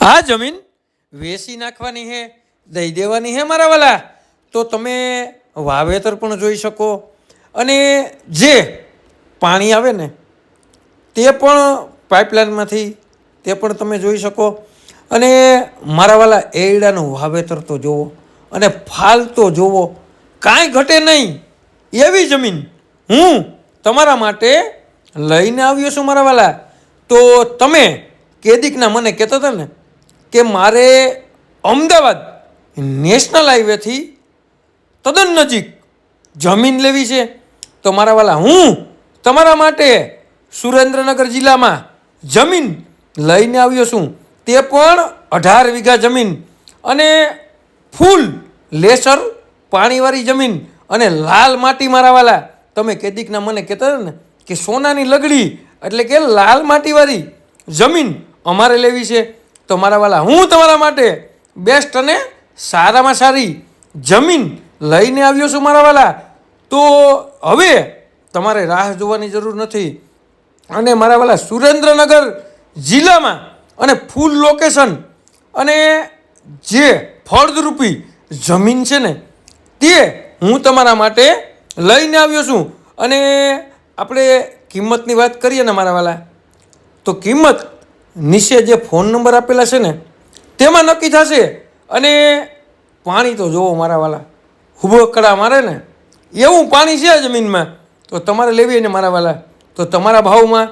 આ જમીન વેચી નાખવાની છે દઈ દેવાની છે મારા વાલા. તો તમે વાવેતર પણ જોઈ શકો. અને જે પાણી આવે ને, તે પણ પાઇપલાઇનમાંથી, તે પણ તમે જોઈ શકો. અને મારા વાલા, એરડાનું વાવેતર તો જુઓ અને ફાલ તો જોવો. કાંઈ ઘટે નહીં. એવી જમીન હું તમારા માટે લઈને આવ્યો છું મારા વાલા. તો તમે કેદીકના મને કહેતા હતા ને કે મારે અમદાવાદ નેશનલ હાઈવેથી તદ્દન નજીક જમીન લેવી છે. તો મારા વાલા, હું તમારા માટે સુરેન્દ્રનગર જિલ્લામાં જમીન લઈને આવ્યો છું. તે પણ અઢાર વીઘા જમીન અને ફૂલ લેસર પાણીવાળી જમીન અને લાલ માટી મારા વાલા. તમે કેદીકના મને કહેતા હતા ને કે સોનાની લગડી એટલે કે લાલ માટીવાળી જમીન અમારે લેવી છે. તો મારા વાલા, હું તમારા માટે બેસ્ટ અને સારામાં સારી જમીન લઈને આવ્યો છું મારા વાલા. તો હવે તમારે રાહ જોવાની જરૂર નથી. અને મારા વાલા, સુરેન્દ્રનગર જિલ્લામાં અને ફૂલ લોકેશન અને જે ફળદ્રુપી જમીન છે ને, તે હું તમારા માટે લઈને આવ્યો છું. અને આપણે કિંમતની વાત કરીએ ને મારા વાલા, તો કિંમત નીચે જે ફોન નંબર આપેલા છે ને, તેમાં નક્કી થશે. અને પાણી તો જોવો મારા વાલા હુબકડા મારે ને, એવું પાણી છે જમીનમાં. તો તમારે લેવી ને મારા વાલા તો તમારા ભાવમાં,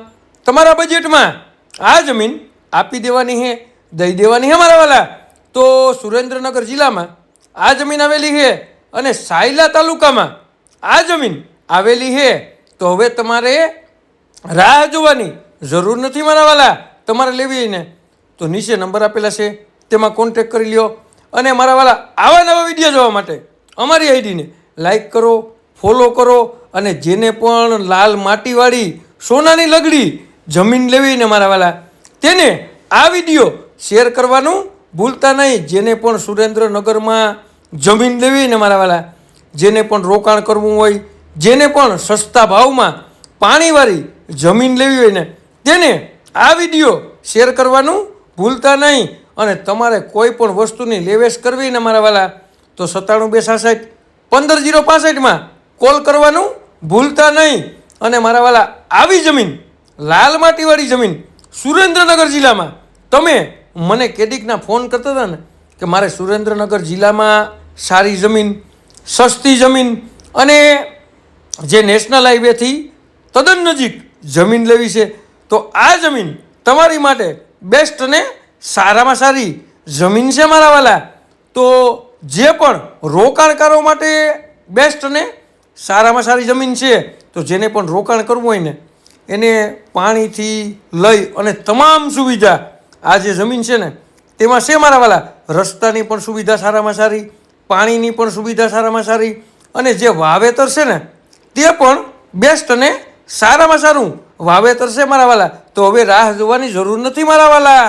તમારા બજેટમાં આ જમીન આપી દેવાની છે દઈ દેવાની છે મારા વાલા તો સુરેન્દ્રનગર જિલ્લામાં આ જમીન આવેલી છે અને સાયલા તાલુકામાં આ જમીન આવેલી છે તો હવે તમારે રાહ જોવાની જરૂર નથી મારા વાલા તમારે લેવી હોય ને, તો નીચે નંબર આપેલા છે, તેમાં કોન્ટેક કરી લ્યો. અને મારા વાલા આવા નવા વીડિયો જોવા માટે અમારી આઈડીને લાઈક કરો ફોલો કરો, અને જેને પણ લાલ માટીવાળી સોનાની લગડી જમીન લેવી ને મારા વાલા, તેને આ વીડિયો શેર કરવાનું ભૂલતા નહીં. જેને પણ સુરેન્દ્રનગરમાં જમીન લેવી ને મારા વાલા, જેને પણ રોકાણ કરવું હોય, જેને પણ સસ્તા ભાવમાં પાણીવાળી જમીન લેવી હોય ને, તેને આ વીડિયો શેર કરવાનું ભૂલતા નહીં અને તમારે કોઈ પણ વસ્તુની લેવેશ કરવી ને મારા વાલા, તો સત્તાણું બે સાસઠ, પંદર જીરો પાસઠમાં કોલ કરવાનું ભૂલતા નહીં. અને મારા વાલા, આવી જમીન, લાલ માટીવાળી જમીન, સુરેન્દ્રનગર જિલ્લામાં, તમે મને કેદીકના ફોન કરતા હતા ને, કે મારે સુરેન્દ્રનગર જિલ્લામાં સારી જમીન, સસ્તી જમીન અને જે નેશનલ હાઈવેથી તદ્દન નજીક જમીન લેવી છે તો આ જમીન તમારી માટે બેસ્ટ અને સારામાં સારી જમીન છે મારા વાલા. તો જે પણ રોકાણકારો માટે બેસ્ટ અને સારામાં સારી જમીન છે, તો જેને પણ રોકાણ કરવું હોય ને, એને પાણીથી લઈ અને તમામ સુવિધા આ જે જમીન છે ને, તેમાં છે મારા વાલા. રસ્તાની પણ સુવિધા સારામાં સારી, પાણીની પણ સુવિધા સારામાં સારી, અને જે વાવેતર છે ને, તે પણ બેસ્ટ અને સારામાં સારું. વાવેતર છે મારા વાલા? તો હવે રાહ જોવાની જરૂર નથી મારા વાલા.